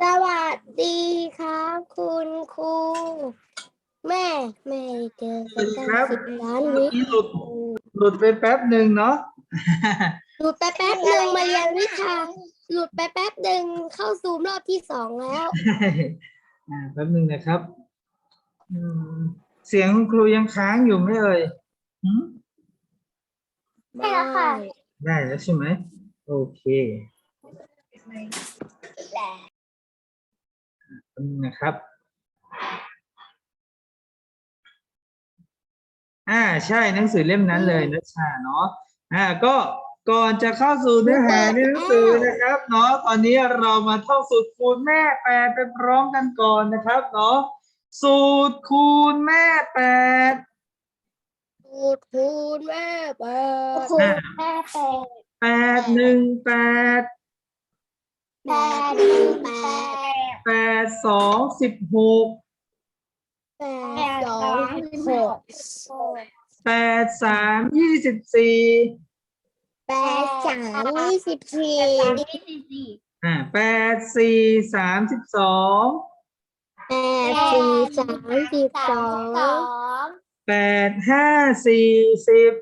สวัสดีครับ คุณครูแม่ไม่เจอกันตั้งสิบล้านวินี่หลุดหลุดไปแป๊บหนึ่งเนาะ หลุดไปแป๊บหนึ่งมาเรียนวิชาหลุดไปแป๊บหนึ่งเข้าซูมรอบที่สองแล้ว อ่าแป๊บหนึ่งนะครับอืมเสียงคุณครูยังค้างอยู่ไหมเอ่ยหืมไม่แล้วค่ะ ได้แล้วใช่ไหมโอเคนะครับ อ่าใช่หนังสือเล่มนั้นเลยนัชชาเนาะอ่าก็ก่อนจะเข้าสู่เนื้อหาในหนังสือนะครับเนาะตอนนี้เรามาท่องสูตรคูณแม่แปดไปพร้อมกันก่อนนะครับเนาะสูตรคูณแม่แปดูดคูณแม่แปดอ่าแม่แปดแปดหนึ่งแปดแปดหนึ่งแปดแปดสองสิบหกแปดสองสิบหกแปดสามยี่สิบสี่แปดสามยี่สิบสี่อ่าแปดสี่สามสิบสองแปดสี่สามสิบสอง แปดห้าสี่สิบ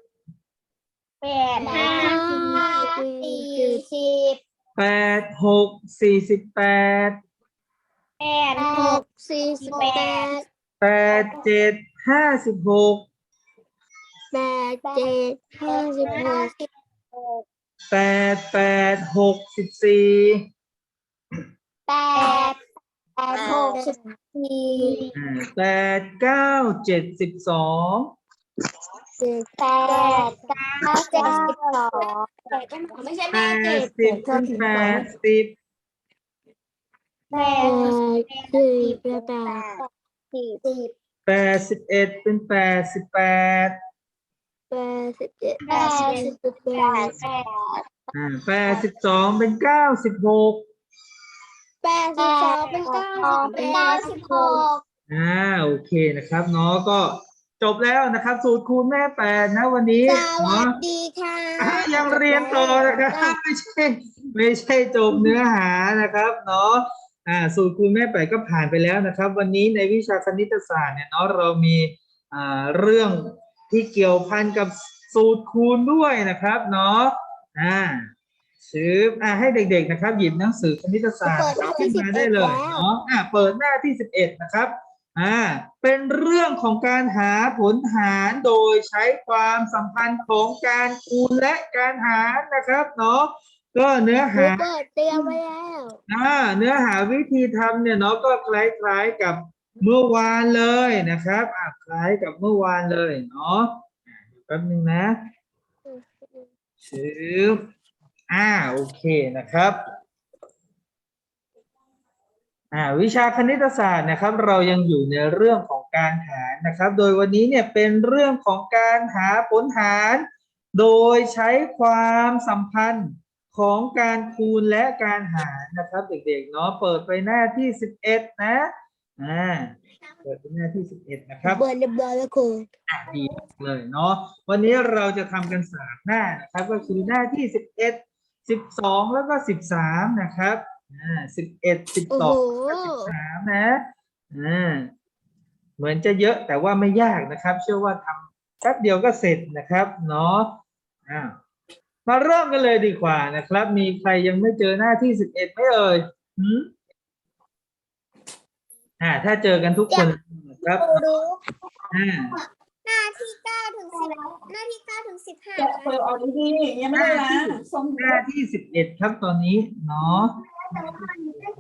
แปดห้าสี่สิบแปดหกสี่สิบแปดแปดหกสี่สิบแปดแปดเจ็ดห้าสิบหกแปดเจ็ดห้าสิบหกแปดแปดหกสิบสี่แปดแปดหกสิบ สี่อ่าแปดเก้าเจ็ดสิบสองแปดเก้าเจ็ดสิบสองไม่ใช่แปแม่เจ็ดดสิบเป็นแปดสิบแปดสี่แปดแปดสี่สิบแปดสิบเอ็ดเป็นแปดสิบแปดแปดสิบเจ็ดแปดสิบแปดอ่าแปดสิบสองเป็นเก้าสิบหก แปดสิบสองเป็นเก้าเป็นเก้าสิบหกอ่าโอเคนะครับเนาะก็จบแล้วนะครับ สูตรคูณแม่แปดนะวันนี้สวัเนาะสดีค่ะ อะยังเรียนต่อนะครับไม่ใช่ไม่ใช่จบเนื้อหานะครับเนาะอ่าสูตรคูณแม่แปดก็ผ่านไปแล้วนะครับ วันนี้ในวิชาคณิตศาสตร์เนี่ยเนาะเรามีอ่าเรื่องที่เกี่ยวพันกับสูตรคูณด้วยนะครับเนาะอ่า ซื้ออ่าให้เด็ก ๆ นะครับ หยิบหนังสือคณิตศาสตร์ขึ้นมาได้เลยเนาะอ่าเปิดหน้าที่สิบเอ็ดนะครับอ่าเป็นเรื่องของการหาผลหารโดยใช้ความสัมพันธ์ของการคูณและการหารนะครับเนาะก็เนื้อหนูหาเปิดเตรียมไว้แล้วอ่าเนื้อหาวิธีทำเนี่ยเนาะก็คล้ายๆกับเมื่อวานเลยนะครับอ่าคล้ายกับเมื่อวานเลยเนาะอ่าแป๊บนึงนะชืบ อ่าโอเคนะครับอ่าวิชาคณิตศาสตร์นะครับ เรายังอยู่ในเรื่องของการหารนะครับ โดยวันนี้เนี่ยเป็นเรื่องของการหาผลหาร โดยใช้ความสัมพันธ์ของการคูณและการหารนะครับ เด็กๆเนาะเปิดไปหน้าที่สิบเอ็ดนะอ่าเปิดไปหน้าที่สิบเอ็ดนะครับเบิร์นเบิร์นแล้วครูดีมากเลยเนาะวันนี้เราจะทำกันสามหน้านะครับ ก็คือหน้าที่สิบเอ็ด สิบสองแล้วก็สิบสามนะครับอ่าสิบเอ็ดสิบโอ้สโหองสิบสามนะอ่าเหมือนจะเยอะแต่ว่าไม่ยากนะครับ เชื่อว่าทำแป๊บเดียวก็เสร็จนะครับเนาะอ่ามาเริ่มกันเลยดีกว่านะครับ มีใครยังไม่เจอหน้าที่สิบเอ็ดไหมเอ่ยหืมอ่า ถ้าเจอกันทุกคนนะครับรู้อ่า หน้าที่เก้าถึงสิบหน้าที่เก้าถึงสิบห้าแกะเปิดออกดีๆยังไม่ได้ล้างส้มหน้าที่สิบเอ็ดครับตอนนี้เนาะ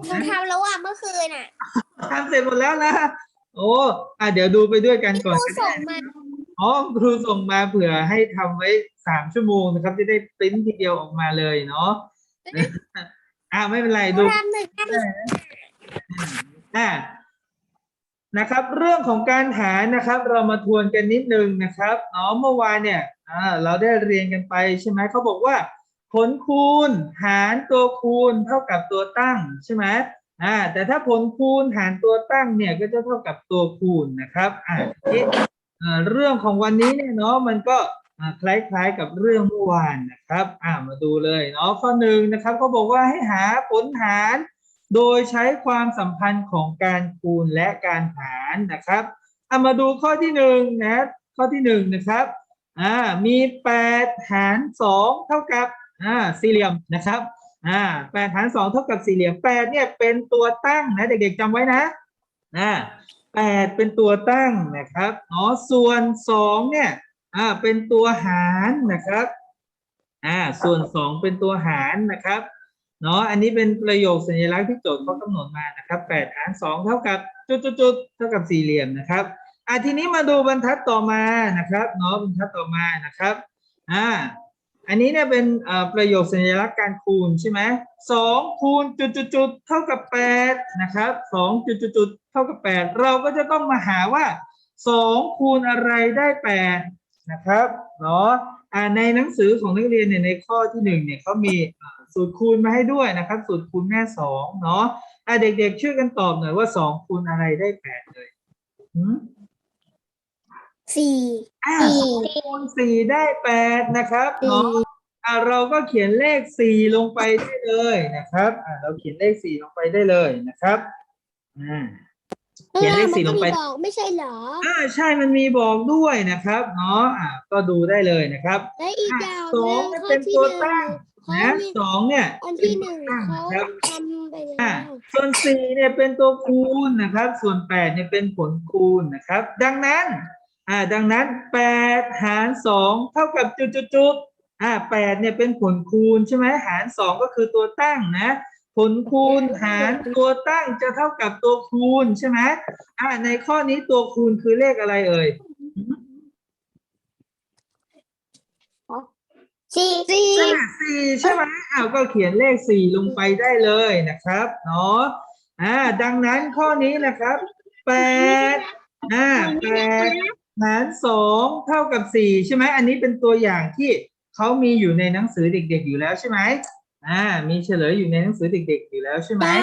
หนูทำแล้วอะเมื่อคืนอะทำเสร็จหมดแล้วนะโอ้อะเดี๋ยวดูไปด้วยกันก่อนครูก็ส่ได้งมาอ๋อครูส่งมาเผื่อให้ทำไว้สามชั่วโมงนะครับ จะได้ปริ้นทีเดียวออกมาเลยเนาะอะไม่เป็นไรหนูดู ทำหนึ่งหน้าที่อะ นะครับ เรื่องของการหารนะครับ เรามาทวนกันนิดนึงนะครับเนาะเมื่อวานเนี่ยเราได้เรียนกันไปใช่ไหมเขาบอกว่า ผลคูณหารตัวคูณเท่ากับตัวตั้งใช่ไหมอ่าแต่ถ้าผลคูณหารตัวตั้งเนี่ยก็จะเท่ากับตัวคูณนะครับอ่าทีนี้เรื่องของวันนี้เนี่ยเนาะมันก็คล้ายๆกับเรื่องเมื่อวานนะครับ อ่ามาดูเลยเนาะข้อหนึ่งนะครับก็บอกว่าให้หาผลหาร โดยใช้ความสัมพันธ์ของการคูณและการหารนะครับเอามาดูข้อที่หนึ่งนะข้อที่หนึ่งนะครับอ่ามีแปดหารสองเท่ากับอ่าสี่เหลี่ยมนะครับอ่าแปดหารสองเท่ากับสี่เหลี่ยมแปดเนี่ยเป็นตัวตั้งนะเด็กๆจำไว้นะอ่าแปดเป็นตัวตั้งนะครับอ๋อส่วนสองเนี่ยอ่าเป็นตัวหารนะครับอ่าส่วนสองเป็นตัวหารนะครับ เนาะอันนี้เป็นประโยคสัญลักษณ์ที่โจทย์เขากำหนดมานะครับแปดหารสองเท่ากับจุดๆๆเท่ากับสี่เหลี่ยมนะครับอะทีนี้มาดูบรรทัดต่อมานะครับเนาะบรรทัดต่อมานะครับอ่าอันนี้เนี่ยเป็นอ่อประโยคสัญลักษณ์การคูณใช่ไหมสองคูณจุดจุดจุดๆเท่ากับแปดนะครับสองจุดจุดจุดๆเท่ากับแปดเราก็จะต้องมาหาว่าสองคูณอะไรได้แปดนะครับเนาะอ่าในหนังสือของนักเรียนเนี่ยในข้อที่หนึ่งเนี่ยเขามี สูตรคูณมาให้ด้วยนะครับ สูตรคูณแม่สองเนาะอ่าเด็กๆช่วยกันตอบหน่อยว่าสองคูณอะไรได้แปดเลยหืม สี่อ่าสี่ คูณสี่ได้แปดนะครับเนาะอ่าเราก็เขียนเลขสี่ลงไปได้เลยนะครับอ่าเราเขียนเลขสี่ลงไปได้เลยนะครับอ่า เขียนเลขสี่ลงไป มันก็มีบอกไม่ใช่เหรอ อ่าใช่มันมีบอกด้วยนะครับเนาะอ่าก็ดูได้เลยนะครับ และอีกอย่างสหองนึ่งเนี่ยข้อเป็นที่ตัวหนึ่งตั้งเขา นะมีสองเนี่ยอันที่หนึ่งตั้งเขานะครับทำไปแล้อ่าวส่วนสี่เนี่ยเป็นตัวคูณนะครับ ส่วนแปดเนี่ยเป็นผลคูณนะครับ ดังนั้น อ่า ดังนั้นแปดหารสองเท่ากับจุดจุดจุดๆอ่าแปดเนี่ยเป็นผลคูณใช่ไหมหารสองก็คือตัวตั้งนะ ผลคูณหารตัวตั้งจะเท่ากับตัวคูณใช่ไหมอ่าในข้อนี้ตัวคูณคือเลขอะไรเอ่ย สี่สี่อ่าสี่ใช่ไหมอ้าวก็เขียนเลขสี่ลงไปได้เลยนะครับเนาะอ่าดังนั้นข้อนี้นะครับแปดอ่าแปดหารสองเท่ากับสี่ใช่ไหมอันนี้เป็นตัวอย่างที่เขามีอยู่ในหนังสือเด็ก ๆ อยู่แล้วใช่ไหมอ่า มีเฉลยอยู่ในหนังสือเด็ก ๆ อยู่แล้วใช่ไหมได้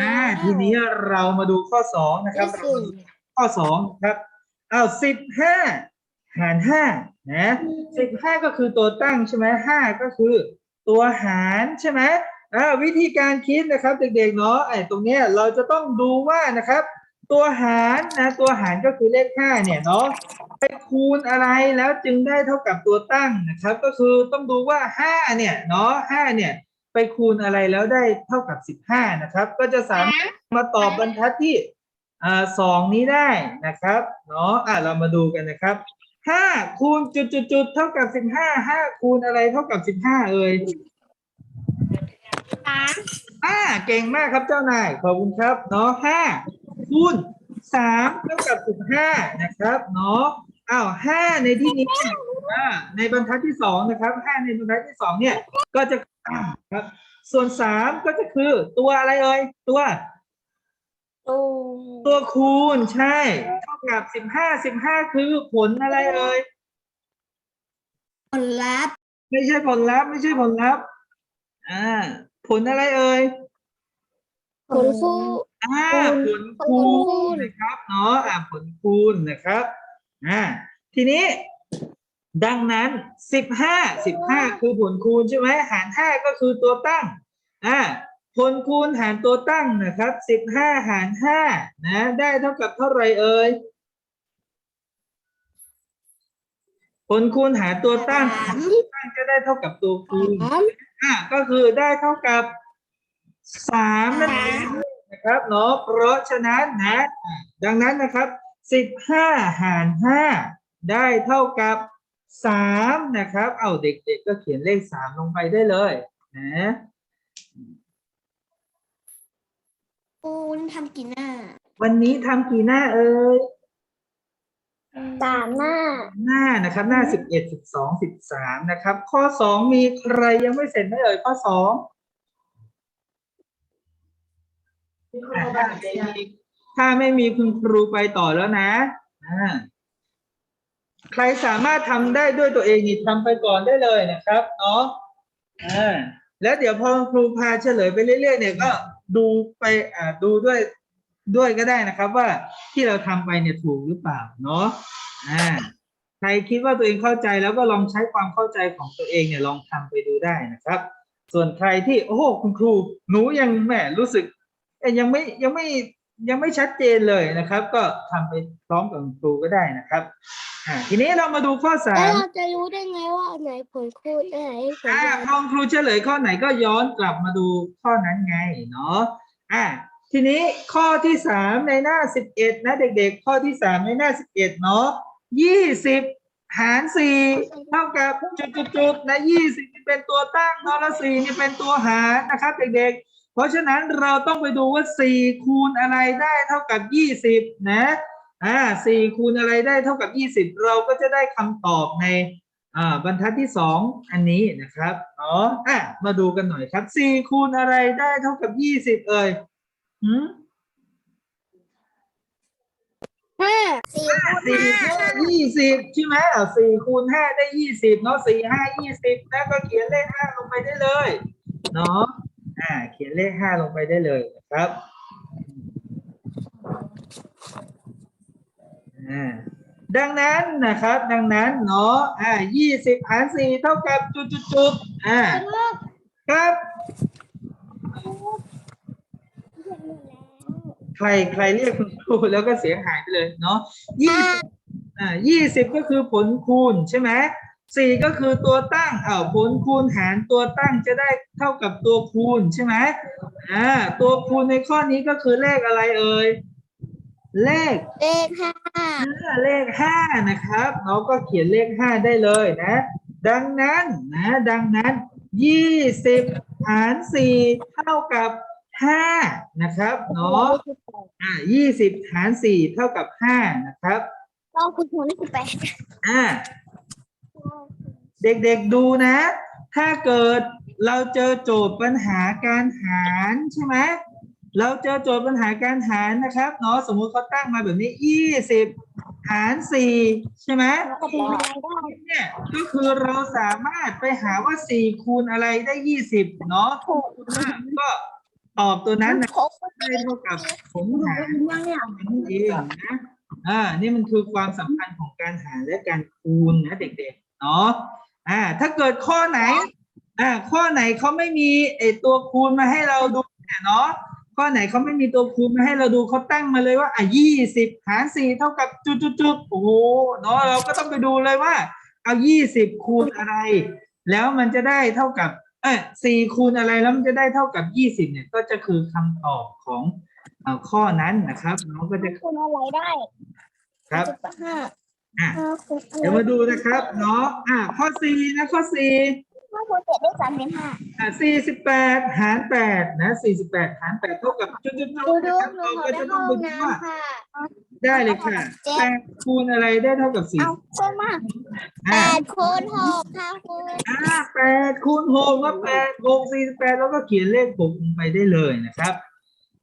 อ่าแล้วทีนี้เรามาดูข้อสองนะครับได้เราสี่มาดูข้อสองครับอ้าวสิบห้าหารห้า นะสิบห้าก็คือตัวตั้งใช่ไหมห้าก็คือ ตัวหารใช่ไหมอ่าวิธีการคิดนะครับเด็กๆเนาะไอ้ตรงเนี้ยเราจะต้องดูว่านะครับ ตัวหารนะตัวหารก็คือเลขห้าเนี่ยเนาะไปคูณอะไรแล้วจึงได้เท่ากับตัวตั้งนะครับ ก็คือต้องดูว่าห้าเนี่ยเนาะห้าเนี่ยไปคูณอะไรแล้วได้เท่ากับสิบห้านะครับ ก็จะสามารถมาตอบบรรทัดที่อ่าสองนี้ได้นะครับเนาะอ่าเรามาดูกันนะครับ ห้าคูณจุดจุดจุดๆๆเท่ากับสิบห้าห้าคูณอะไรเท่ากับสิบห้าเอ่ยอ่าเก่งมากครับเจ้านายขอบคุณครับเนาะห้าคูณสามเท่ากับสิบห้านะครับเนาะอ้าวห้าในที่นี้อ่าในบรรทัดที่สองนะครับห้าในบรรทัดที่สองเนี่ยก็จะครับ ส่วนสามก็จะคือตัวอะไรเอ่ยตัวโอ้ ตัวคูณใช่เท่ากับสิบห้าสิบห้าคือผลอะไรเอ่ยผลลัพธ์ไม่ใช่ผลลัพธ์ไม่ใช่ผลลัพธ์อ่าผลอะไรเอ่ยผลคู่อ่าผลผลคูคูณณนะครับเนาะอ่าผลคูณนะครับอ่าทีนี้ ดังนั้นสิบห้าสิบห้าคือผลคูณใช่ไหมหารห้าก็คือตัวตั้งอ่า ผลคูณหารตัวตั้งนะครับสิบห้าหารห้านะได้เท่ากับเท่าไหร่เอ่ยผลคูณหารตัวตั้งหารตัวตั้งจะได้เท่ากับตัวคูณสามอะก็คือได้เท่ากับสามนั่นเองนะครับเนาะเพราะฉะนั้นนะอะดังนั้นนะครับสิบห้าหารห้าได้เท่ากับสามนะครับ เอาเด็กๆก็เขียนเลขสามลงไปได้เลยนะ คูณทำกี่หน้าวันนี้ทำกี่หน้าเอ่ยสามหน้า หน้านะครับ หน้าสิบเอ็ดสิบสองสิบสามนะครับ ข้อสองมีใครยังไม่เสร็จไหมเอ่ยข้อสองอะถ้าไม่มีถ้าไม่มีคุณครูไปต่อแล้วนะอ่าใครสามารถทำได้ด้วยตัวเองนี่ทำไปก่อนได้เลยนะครับเนาะอ่า แล้วเดี๋ยวพอครูพาเฉลยไปเรื่อยๆเนี่ยก็ดูไปอ่าดูด้วยด้วยก็ได้นะครับว่าที่เราทำไปเนี่ยถูกหรือเปล่าเนาะอ่าใครคิดว่าตัวเองเข้าใจแล้วก็ลองใช้ความเข้าใจของตัวเองเนี่ยลองทำไปดูได้นะครับ ส่วนใครที่โอ้โหคุณครู หนูยังแหมรู้สึกเอยังไม่ยังไม่ยังไม่ชัดเจนเลยนะครับ ก็ทำไปพร้อมกับครูก็ได้นะครับ อ่าทีนี้เรามาดูข้อสาแล้วมเราจะรู้ได้ไงว่าอันไหนผลคูณอันไหนผลอ่าลบพอครูเฉลยข้อไหนก็ย้อนกลับมาดูข้อนั้นไงเนาะอ่าทีนี้ข้อที่สามในหน้าสิบเอ็ดนะเด็กๆ ข้อที่สามในหน้าสิบเอ็ดเนาะยี่สิบหารสี่เท่ากับจุดๆๆนะยี่สิบนี่เป็นตัวตั้งเนาะแล้วสี่นี่เป็นตัวหารนะครับเด็กๆ เพราะฉะนั้นเราต้องไปดูว่าสี่คูณอะไรได้เท่ากับยี่สิบนะ อ่าสี่คูณอะไรได้เท่ากับยี่สิบเราก็จะได้คำตอบในอ่าบรรทัดที่สองอันนี้นะครับเนาะอะมาดูกันหน่อยครับสี่คูณอะไรได้เท่ากับยี่สิบเอ่ยหืมห้าสี่สี่ห้ายี่สิบใช่ไหมอะสี่คูณห้าได้ยี่สิบเนาะสี่ห้ายี่สิบแล้วก็เขียนเลขห้าลงไปได้เลยเนาะอ่า เขียนเลขห้าลงไปได้เลยนะครับอ่า ดังนั้นนะครับ ดังนั้นเนาะอ่ายี่สิบหารสี่เท่ากับจุดจุดจุดอ่าครับ ใครใครเรียกคุณครูแล้วก็เสียงหายไปเลยเนาะยี่อ่ายี่สิบก็คือผลคูณใช่ไหมสี่ก็คือตัวตั้งเอ้าผลคูณหารตัวตั้งจะได้เท่ากับตัวคูณใช่ไหมอ่าตัวคูณในข้อนี้ก็คือเลขอะไรเอ่ย เลข เลขห้าห้าเลขห้านะครับ เราก็เขียนเลขห้าได้เลยนะ ดังนั้นนะดังนั้นยี่สิบหารสี่เท่ากับห้านะครับเนาะอ่ายี่สิบหารสี่เท่ากับห้านะครับลองคุณครูนี่คือแปดอ่าเด็กๆดูนะ ถ้าเกิดเราเจอโจทย์ปัญหาการหารใช่ไหม เราเจอโจทย์ปัญหาการหารนะครับเนาะสมมุติเขาตั้งมาแบบนี้ยี่สิบหารสี่ใช่ไหมก็เป็นอะไรได้เนี่ยก็คือเราสามารถไปหาว่าสี่คูณอะไรได้ยี่สิบเนาะถูกอะก็ตอบตัวนั้นนะหกได้เท่ากับผลหารยังเนี่ยนั่นเองนะอ่านี่มันคือความสำคัญของการหารและการคูณนะเด็กๆเนาะอ่า ถ้าเกิดข้อไหน อ่า ข้อไหนเขาไม่มีไอตัวคูณมาให้เราดูเนี่ยเนาะ ข้อไหนเขาไม่มีตัวคูณมาให้เราดูเขาตั้งมาเลยว่าอะยี่สิบหารสี่เท่ากับจุดๆๆโอ้โหเนาะเราก็ต้องไปดูเลยว่า เอายี่สิบคูณอะไร แล้วมันจะได้เท่ากับเออสี่คูณอะไรแล้วมันจะได้เท่ากับยี่สิบเนี่ย ก็จะคือคำตอบของเอ่อข้อนั้นนะครับน้องก็จะคุณอะไรได้ครับห้าอะห้าคูณอะไรเดี๋ยวมาดูนะครับเนาะอะข้อสี่นะข้อสี่ ห้าคูณเจ็ดได้สามสิบห้าอะสี่สิบแปดหารแปดนะสี่สิบแปดหารแปดเท่ากับจุดจุดดูๆๆดูนะครับหนูเราขอก็ได้จะต้ห้อองงไปดูว่าน้ำค่ะได้เลยค่ะแปดคูณอะไรได้เท่ากับสี่เอาเพิ่มมาแปอะดคูณหกค่ะคูณอ่าแปดคูณหกก็แปดหกสี่สิบแปดแล้วก็เขียนเลขหกลงไปได้เลยนะครับ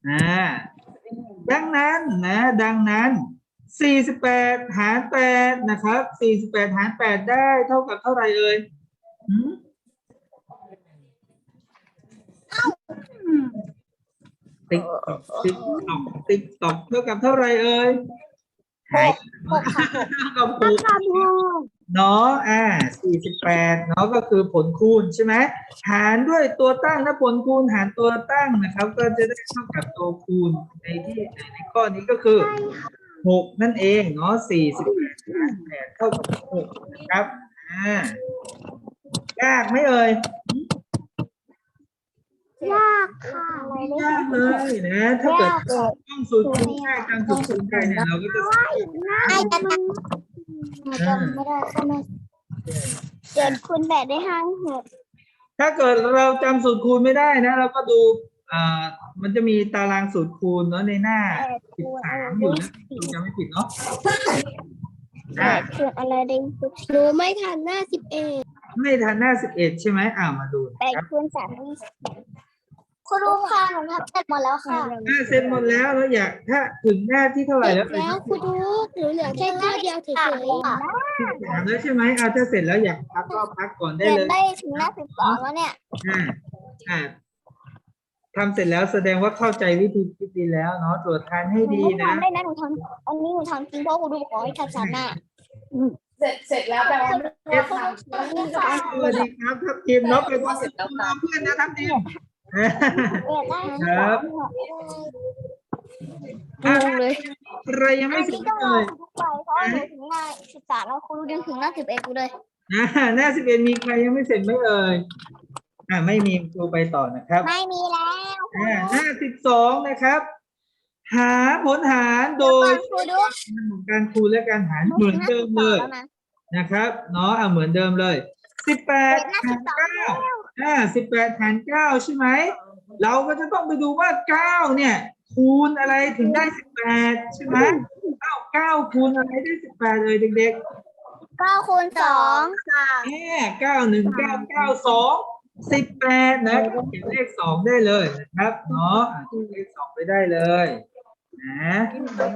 อ่าดังนั้นนะ ดังนั้นสี่สิบแปดหารแปดนะครับสี่สิบแปดหารแปดได้เท่ากับเท่าไหร่เอ่ยหืม ติ๊กตอกติ๊กตอกติ๊กตอกเท่ากับเท่าไหร่เอ่ยหายหกค่ะเท่ากับหกค่ะหกเนาะอ่าสี่สิบแปดเนาะก็คือผลคูณใช่ไหมหารด้วยตัวตั้งถ้าผลคูณหารตัวตั้งนะครับ ก็จะได้เท่ากับตัวคูณในที่ในในข้อนี้ก็คือหกนั่นเองเนาะสี่สิบแปดหารแปดเท่ากับหกนะครับอ่ายากไหมเอ่ย ยากค่ะอะไรได้ยากเลยนะถ้าเกิดยากเลยต้องสูตรคูณง่ายการสูตรคูณได้เนี่ยเราก็จะง่ายจังจำไม่ได้ใช่ไหมเจ็ดคูณแปดได้ห้าหกถ้าเกิดเราจำสูตรคูณไม่ได้นะเราก็ดูอ่ามันจะมีตารางสูตรคูณเนาะในหน้าแปดสิบคูณสาอะไรมอยู่ได้นะดูจำไม่ผิดเนาะแปดคูณอะไรได้หนูไม่ทันหน้าสิบเอ็ดไม่ทันหน้าสิบเอ็ดใช่ไหมอ่ามาดูแปดนะครับคูณสามได้ยี่สิบ คุณรู้ค่ะหนูทำเสร็จหมดแล้วค่ะอ่าเสร็จหมดแล้วแล้วอยากถ้าถึงหน้าที่เท่าไหร่แล้วแล้วคุณรู้หนูเหลือแค่ข้อเดียวเฉยสามแล้วใช่ไหมเอาถ้าเสร็จแล้วอยากพักก็พักก่อนๆได้เรียเลนยได้ถึงหน้าสิบสองแล้วเนี่ยอ่าอ่าทำเสร็จแล้วแสดงว่าเข้าใจวิธีคิดดีแล้วเนาะตรวจทานให้หนูดีไม่นะทำได้นะหนูทำอันนี้หนูทำจริงเพราะคุณรู้ขอให้ทำสามหน้าเสร็จเสร็จแล้วแปลว่าไม่ทำสวัสดีครับทัพทีมเนาะเป็นว่าเพื่อนนะทัพทีม ครับงงเลยใครยังไม่อันเสร็นี้จต้องรเลอยครูไปเพราะว่าหนูถึงหน้าสิบสามแล้วครูยังถึงหน้าสิบเอ็ดอยู่เลย อ่าหน้าสิบเอ็ดมีใครยังไม่เสร็จไหมเอ่ยอ่าไม่มีครูไปต่อนะครับไม่มีแล้วอ่าหน้าสิบสองนะครับ หาผลหารโดยครูดูการคูณและการหารเหมือนเดิมเลยนะนะครับเนาะอ่าเหมือนเดิมเลยสิบแปดหน้าหาสิรบสองเก้า อ่าสิบแปดหารเก้าใช่ไหม เราก็จะต้องไปดูว่าเก้าเนี่ย คูณอะไรถึงได้สิบแปดใช่ไหมเก้าเก้าคูณอะไรได้สิบแปดเลยเด็กเก้าคูณสองค่ะๆแค่เก้าหนึ่งเก้าเก้าสองสิบแปดนะเขียนเลขสองได้เลยนะครับเนาะอ่าเขียนเลขสองไปได้เลยนะดั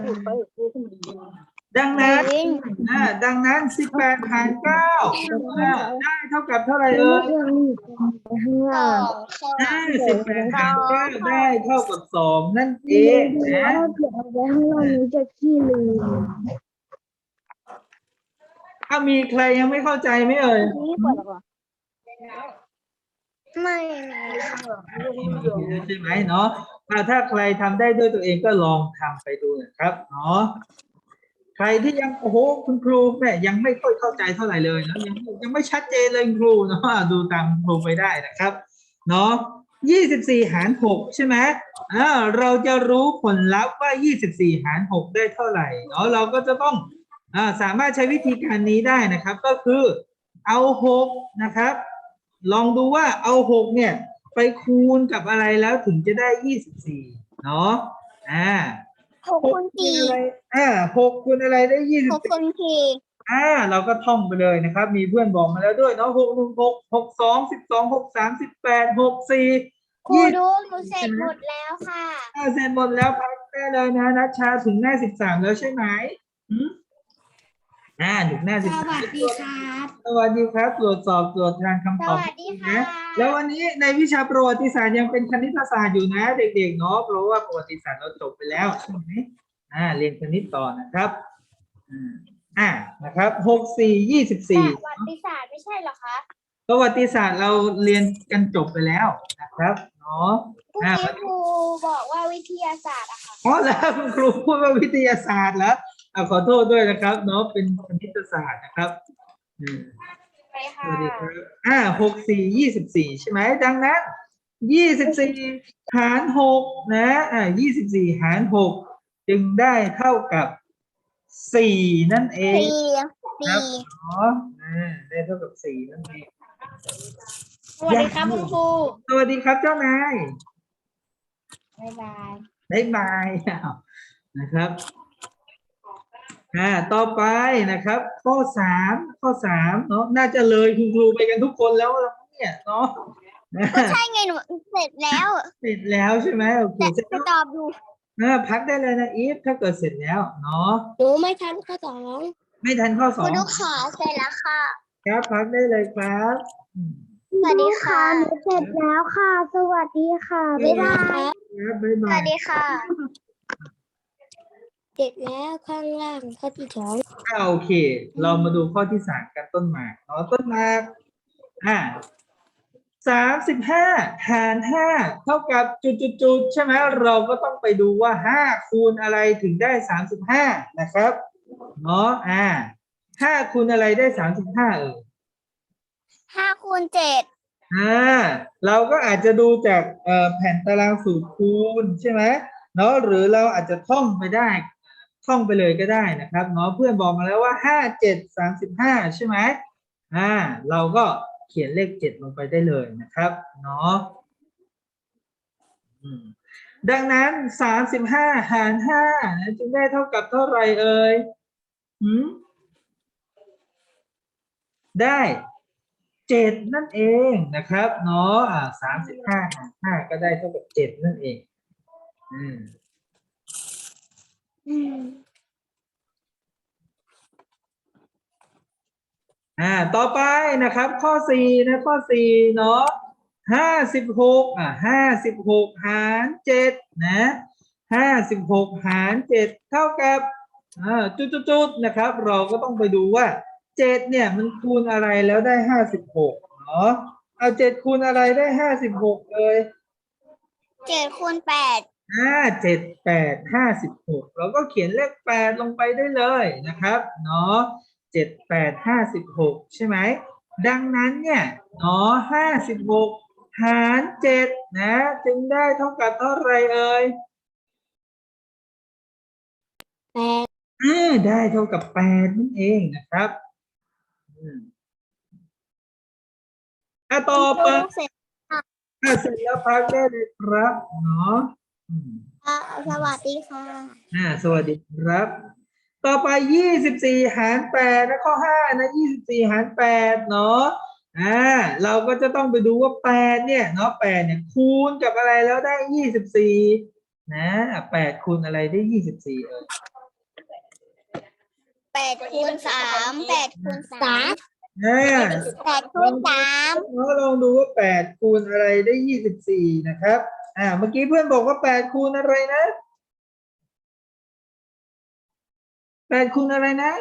งนั้นอ่าดังนั้น18หาร9อ่าได้เท่ากับเท่าไหร่เอ่ยสองอ่า18หาร9ได้เท่ากับ2นั่นเองนะถ้ามีใครยังไม่เข้าใจไหมเอ่ยไม่มีใช่ไหมเนาะอ่าถ้าใครทำได้ด้วยตัวเองก็ลองทำไปดูนะครับเนาะ ใครที่ยังโอ้โหคุณครูแม่ยังไม่ค่อยเข้าใจเท่าไหร่เลยแล้วยังยังไม่ชัดเจนเลยครูเนาะดูตามครูไปได้นะครับเนาะ24หาร6ใช่ไหมอ่าเราจะรู้ผลลัพธ์ว่า24หาร6ได้เท่าไหร่เนาะเราก็จะต้องอ่าสามารถใช้วิธีการนี้ได้นะครับ ก็คือเอา6นะครับ ลองดูว่าเอา6เนี่ย ไปคูณกับอะไรแล้วถึงจะได้24เนาะอ่า หกคูณคูณสี่อะไรอ่า6คูณอะไรได้หกคูณสี่24อ่า เราก็ท่องไปเลยนะครับ มีเพื่อนบอกมาแล้วด้วยเนาะ6 1 6 6 2 12 6 3 18 6 4ครูดูหนูเสร็จหมดแล้วค่ะ อ่าเสร็จหมดแล้วพักได้เลยนะนัชชาถึงหน้าสิบสามแล้วใช่ไหมหืม อ่าถึงหน้าสิบสสามวัสดีครับ สวัสดีครับ ตรวจสอบตรวจทานคำสตอบวัสดีค่ะ นะแล้ววันนี้ในวิชาประวัติศาสตร์ยังเป็นคณิตศาสตร์อยู่นะ เด็กๆเนาะเพราะว่าประวัติศาสตร์เราจบไปแล้วใช่ไหมอ่าเรียนคณิตต่อนะครับอืมอ่านะครับหกสี่ยี่สิบสี่ ประวัติศาสตร์ไม่ใช่เหรอคะประวัติศาสตร์เราเรียนกันจบไปแล้วนะครับเนาะ เมื่ออ่า กี้ครูบอกว่าวิทยาศาสตร์อะค่ะ อ๋อแล้วคุณครูพูดว่าวิทยาศาสตร์แล้ว อะขอโทษด้วยนะครับเนาะเป็นคณิตศาสตร์นะครับอืมไปสค่ะวัสดีครับอ่าหกสี่ยี่สิบสี่ใช่ไหมดังนั้นยี่สิบสี่หารหกนะอ่ายี่สิบสี่หารหกจึงได้เท่ากับสี่นั่นเอง สี่ครับ สี่เนาะอ่าได้เท่ากับสี่นั่นเอง สวัสดีครับคุณครูสวัสดีครับเจ้านายบ๊ายบาย บ๊ายบายอ้าวนะครับ อ่าต่อไปนะครับ ข้อสามข้อสามเนาะน่าจะเลยคุณครูไปกันทุกคนแล้วเนี่ยเนาะนะก็ใช่ไงหนูเสร็จแล้วเสร็จแล้วใช่ไหมโอเคแต่เสร็จจะแล้วตอบดูอ่าพักได้เลยนะอีฟถ้าเกิดเสร็จแล้วเนาะหนูไม่ทันข้อสองไม่ทันข้อสคุอณงลูกขาเสร็จแล้วค่ะครับพักได้เลยครับอืมสวัสดีค่ะหนูเสร็จแล้วค่ะ สวัสดีค่ะบ๊ายบายครับบ๊ายสบาวัยสดีค่ะ เสร็จแล้วข้างล่างข้อที่สองอ่าโอเค เรามาดูข้อที่สามกันต้นหมากเนาะต้นหมากอ่าสามสิบห้าหารห้าเท่ากับจุดจุดจุดๆๆใช่ไหมเราก็ต้องไปดูว่าห้าคูณอะไรถึงได้สามสิบห้านะครับเนาะอ่าห้าคูณอะไรได้สามสิบห้าเออห้าคูณเจ็ดอ่าเราก็อาจจะดูจากเอ่อแผ่นตารางสูตรคูณใช่ไหมเนาะหรือเราอาจจะท่องไปได้ ท่องไปเลยก็ได้นะครับเนาะเพื่อนบอกมาแล้วว่าห้าเจ็ดสามสิบห้าใช่ไหมอ่าเราก็เขียนเลขเจ็ดลงไปได้เลยนะครับเนาะดังนั้นสามสิบห้าหารห้าจึงได้เท่ากับเท่าไหร่เอ่ยหืมได้เจ็ดนั่นเองนะครับเนาะอ่าสามสิบห้าหารห้าก็ได้เท่ากับเจ็ดนั่นเอง อืม อ่า ต่อไปนะครับ ข้อสี่นะข้อสี่เนาะห้าสิบหกอ่าห้าสิบหกหารเจ็ดนะห้าสิบหกหารเจ็ดเท่ากับอ่าจุดๆนะครับ เราก็ต้องไปดูว่าเจ็ดเนี่ยมันคูณอะไรแล้วได้ห้าสิบหกเนาะเอาเจ็ดคูณอะไรได้ห้าสิบหกเลยเจ็ดคูณแปด ห้าเจ็ดแปดห้าสิบหกเราก็เขียนเลขแปดลงไปได้เลยนะครับเนาะเจ็ดแปดห้าสิบหกใช่ไหมดังนั้นเนี่ยเนาะห้าสิบหกหารเจ็ดนะ จึงได้เท่ากับเท่าไหรเอ่ยแปดอ่าได้เท่ากับแปดนั่นเองนะครับอืมอะต่อไปเสร็จอะเสร็จแล้วพักได้เลยครับเนาะอืมค่ะ สวัสดีค่ะอ่าสวัสดีครับ ต่อไปยี่สิบสี่หารแปดนะข้อห้านะยี่สิบสี่หารแปดเนาะอ่าเราก็จะต้องไปดูว่าแปดเนี่ยเนาะแปดเนี่ยคูณกับอะไรแล้วได้ยี่สิบสี่นะแปดคูณอะไรได้ยี่สิบสี่เออแปดคูณสามแปดคูณสามอ่าแปดคูณสามเราลองดูว่าแปดคูณอะไรได้ยี่สิบสี่นะครับ อ่า เมื่อกี้เพื่อนบอกว่าแปดคูณอะไรนะแปดคูณอะไรนะ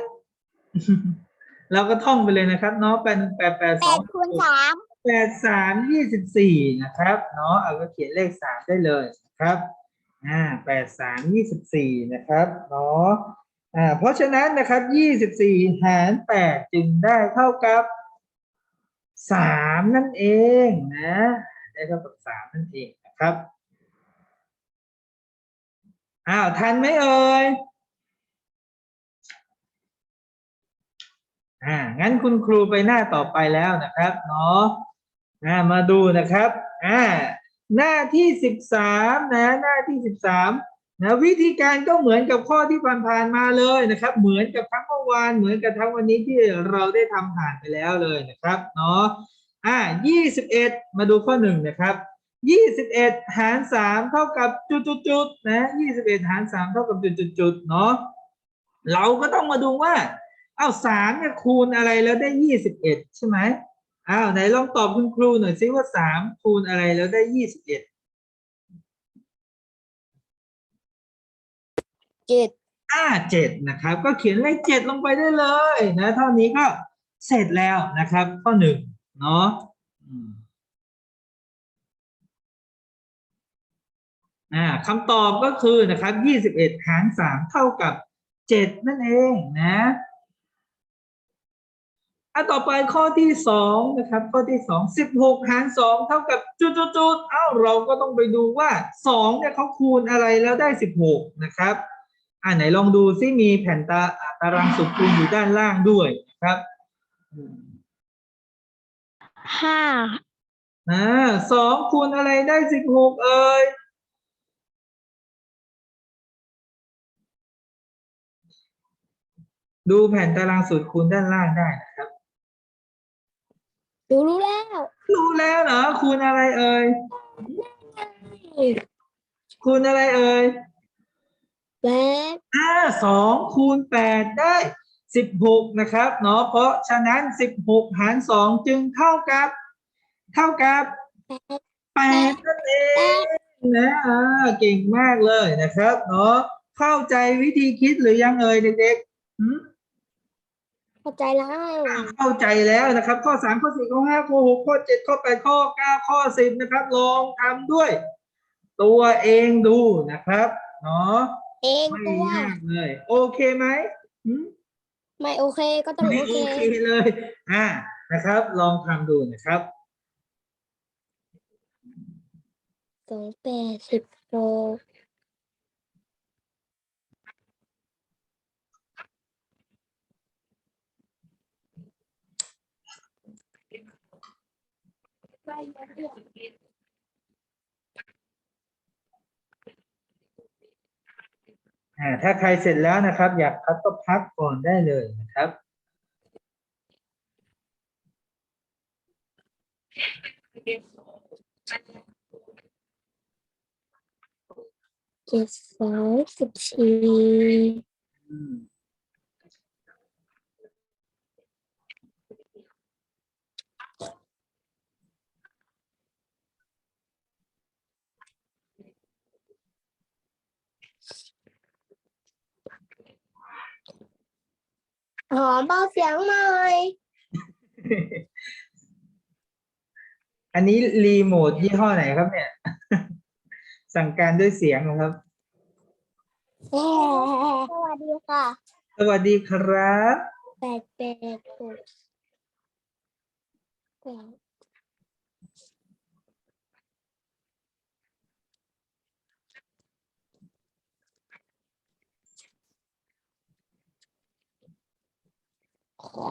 เราก็ท่องไปเลยนะครับ เนาะแปดหนึ่งแปดแปดแปสองดคูณสามแปดสามยี่สิบสี่นะครับ เนาะเอาก็เขียนเลขสามได้เลยนะครับ อ่าแปดสามยี่สิบสี่นะครับ เนาะอ่า เพราะฉะนั้นนะครับยี่สิบสี่หารแปดจึงได้เท่ากับสามนั่นเองนะ ได้เท่ากับสามนั่นเองนะครับอ้าวทันไหมเอ่ยอ่างั้นคุณครูไปหน้าต่อไปแล้วนะครับเนาะอ่ามาดูนะครับอ่าหน้าที่สิบสามนะหน้าที่สิบสามนะวิธีการก็เหมือนกับข้อที่ผ่านๆมาเลยนะครับ เหมือนกับทั้งเมื่อวานเหมือนกับทั้งวันนี้ที่เราได้ทำผ่านไปแล้วเลยนะครับเนาะ อ่ายี่สิบเอ็ดมาดูข้อหนึ่งนะครับยี่สิบเอ็ดหารสามเท่ากับจุดๆๆนะยี่สิบเอ็ดหารสามเท่ากับจุดๆๆเนาะเราก็ต้องมาดูว่าอ้าวสามเนี่ยคูณอะไรแล้วได้ยี่สิบเอ็ดใช่ไหมอ้าวไหนลองตอบคุณครูหน่อยซิว่าสามคูณอะไรแล้วได้ยี่สิบเอ็ดเจ็ดอ่าเจ็ดนะครับ ก็เขียนเลขเจ็ดลงไปได้เลยนะเท่านี้ก็เสร็จแล้วนะครับ ข้อหนึ่ง เนาะอ่าคำตอบก็คือนะครับยี่สิบเอ็ดหารสามเท่ากับเจ็ดนั่นเองนะอะต่อไปข้อที่สองนะครับ ข้อที่สองสิบหกหารสองเท่ากับจุดจุดจุดๆๆเอ้าเราก็ต้องไปดูว่าสองเนี่ยเขาคูณอะไรแล้วได้สิบหกนะครับอ่าไหนลองดูซิมีแผ่นตาตารางสุขคูณอยู่ด้านล่างด้วยนะครับ ห้าอ่าสองคูณอะไรได้สิบหกเอ่ยดูแผ่นตารางสูตรคูณด้านล่างได้นะครับ ดูรู้แล้วรู้แล้วเหรอคูณอะไรเอ่ยคูณอะไรเอ่ยแปดอ่าสองคูณแปดได้ สิบหกนะครับเนาะเพราะฉะนั้นสิบหกหารสองจึงเท่ากับ เท่ากับแปดแปดนั่นเองนะอ่าเก่งมากเลยนะครับเนาะเข้าใจวิธีคิดหรือยังเอ่ยเด็กๆหืมเข้าใจแล้ว เข้าใจแล้วนะครับ ข้อสามข้อสี่ข้อห้าข้อหกข้อเจ็ดข้อแปดข้อเก้าข้อสิบนะครับ ลองทำด้วย ตัวเองดูนะครับเนาะเองไม่ตัวยากเลย โอเคไหมหืม ไม่โอเคก็ต้องไม่โอโอเคเคเลย อ่า นะครับ ลองทำดูนะครับ สองแปดสิบหก อ่า ถ้าใครเสร็จแล้วนะครับ อยากพักก็พักก่อนได้เลยนะครับเจ็ดสองสิบสี่ หอมเบาเสียงหน่อย อันนี้รีโมทยี่ห้อไหนครับเนี่ย สั่งการด้วยเสียงเหรอครับ สวัสดีค่ะสวัสดีครับ แปดแปดหกแปด เอ๊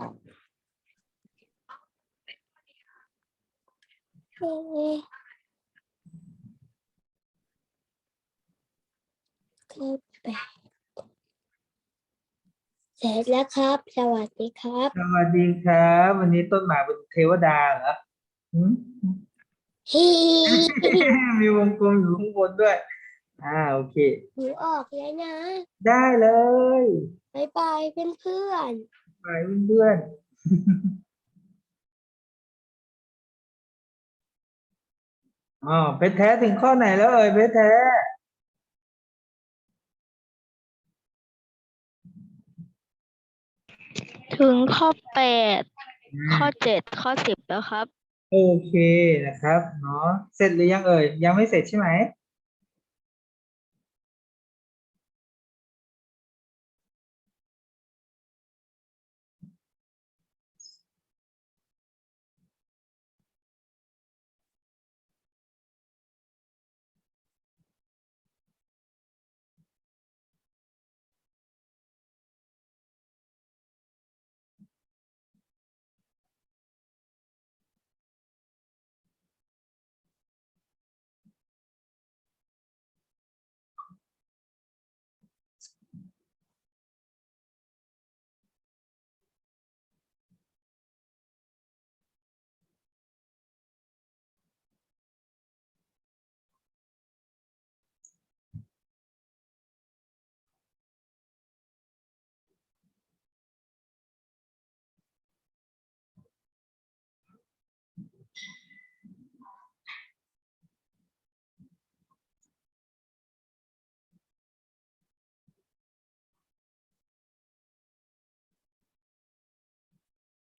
ะครับแปดเสร็จแล้วครับ สวัสดีครับ สวัสดีครับ วันนี้ต้นหมากเป็นเทวดาเหรอหืม ฮีมีวงกลมอยู่ข้างบนด้วย อ่าโอเค หนูออกแล้วนะ ได้เลยบายบายเพื่อนเพื่อนไปเพื่อนๆอ๋อเพชรแท้ถึงข้อไหนแล้วเอ่ยเพชรแท้ถึงข้อแปดข้อเจ็ดข้อสิบแล้วครับ โอเคนะครับเนาะเสร็จหรือยังเอ่ยยังไม่เสร็จใช่ไหม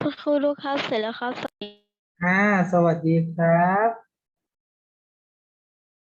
คุณครูลูกค้าเสร็จแล้วครับ อ่า สวัสดีครับ